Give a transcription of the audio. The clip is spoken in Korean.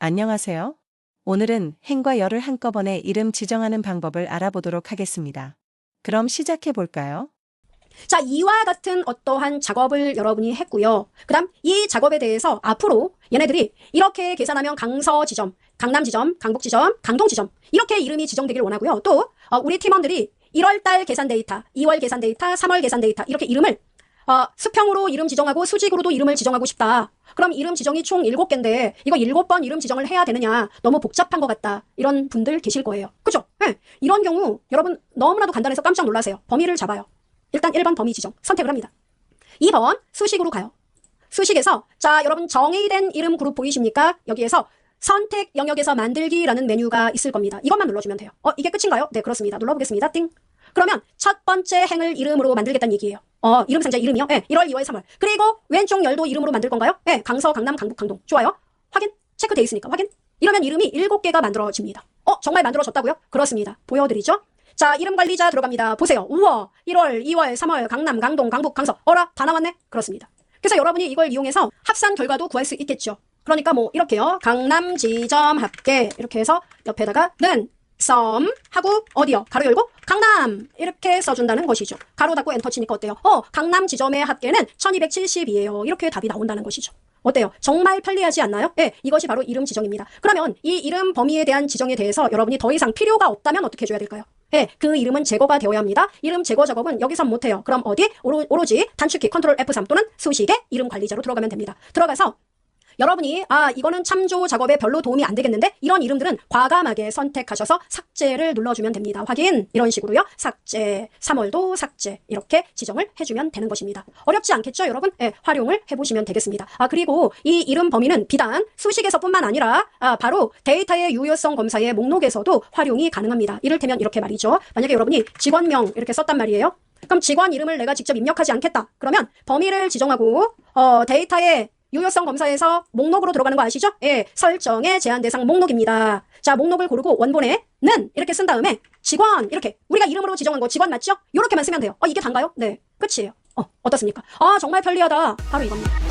안녕하세요. 오늘은 행과 열을 한꺼번에 이름 지정하는 방법을 알아보도록 하겠습니다. 그럼 시작해 볼까요? 자, 이와 같은 어떠한 작업을 여러분이 했고요. 그 다음 이 작업에 대해서 앞으로 얘네들이 이렇게 계산하면 강서 지점, 강남 지점, 강북 지점, 강동 지점 이렇게 이름이 지정되길 원하고요. 또 어, 우리 팀원들이 1월달 계산 데이터, 2월 계산 데이터, 3월 계산 데이터 이렇게 이름을 어, 수평으로 이름 지정하고 수직으로도 이름을 지정하고 싶다. 그럼 이름 지정이 총 7개인데 이거 7번 이름 지정을 해야 되느냐? 너무 복잡한 것 같다. 이런 분들 계실 거예요. 그죠? 예. 이런 경우 여러분 너무나도 간단해서 깜짝 놀라세요. 범위를 잡아요. 일단 1번 범위 지정 선택을 합니다. 2번 수식으로 가요. 수식에서 자 여러분 정의된 이름 그룹 보이십니까? 여기에서 선택 영역에서 만들기라는 메뉴가 있을 겁니다. 이것만 눌러주면 돼요. 어 이게 끝인가요? 네 그렇습니다. 눌러보겠습니다. 띵. 그러면 첫 번째 행을 이름으로 만들겠다는 얘기예요. 어 이름 상자 이름이요? 네 1월, 2월, 3월. 그리고 왼쪽 열도 이름으로 만들 건가요? 네 강서, 강남, 강북, 강동. 좋아요. 확인 체크돼 있으니까 확인. 이러면 이름이 7개가 만들어집니다. 어 정말 만들어졌다고요? 그렇습니다. 보여드리죠. 자, 이름 관리자 들어갑니다. 보세요. 우와, 1월, 2월, 3월, 강남, 강동, 강북, 강서. 어라, 다 나왔네? 그렇습니다. 그래서 여러분이 이걸 이용해서 합산 결과도 구할 수 있겠죠. 그러니까 뭐, 이렇게요. 강남 지점 합계. 이렇게 해서 옆에다가 는, 썸, 하고, 어디요? 가로 열고, 강남! 이렇게 써준다는 것이죠. 가로 닫고 엔터 치니까 어때요? 어, 강남 지점의 합계는 1270이에요. 이렇게 답이 나온다는 것이죠. 어때요? 정말 편리하지 않나요? 예, 이것이 바로 이름 지정입니다. 그러면 이 이름 범위에 대한 지정에 대해서 여러분이 더 이상 필요가 없다면 어떻게 해줘야 될까요? 예, 그 이름은 제거가 되어야 합니다. 이름 제거 작업은 여기선 못해요. 그럼 어디? 오로, 오로지 단축키 컨트롤 F3 또는 수식의 이름 관리자로 들어가면 됩니다. 들어가서 여러분이 아 이거는 참조 작업에 별로 도움이 안 되겠는데 이런 이름들은 과감하게 선택하셔서 삭제를 눌러주면 됩니다. 확인 이런 식으로요. 삭제 3월도 삭제 이렇게 지정을 해주면 되는 것입니다. 어렵지 않겠죠 여러분? 예, 활용을 해보시면 되겠습니다. 아 그리고 이 이름 범위는 비단 수식에서뿐만 아니라 아, 바로 데이터의 유효성 검사의 목록에서도 활용이 가능합니다. 이를테면 이렇게 말이죠. 만약에 여러분이 직원명 이렇게 썼단 말이에요. 그럼 직원 이름을 내가 직접 입력하지 않겠다. 그러면 범위를 지정하고 어, 데이터의 유효성 검사에서 목록으로 들어가는 거 아시죠? 예, 설정의 제한 대상 목록입니다. 자, 목록을 고르고 원본에 는 이렇게 쓴 다음에 직원 이렇게 우리가 이름으로 지정한 거 직원 맞죠? 이렇게만 쓰면 돼요. 어, 이게 단가요? 네, 끝이에요. 어, 어떻습니까? 아, 정말 편리하다. 바로 이겁니다.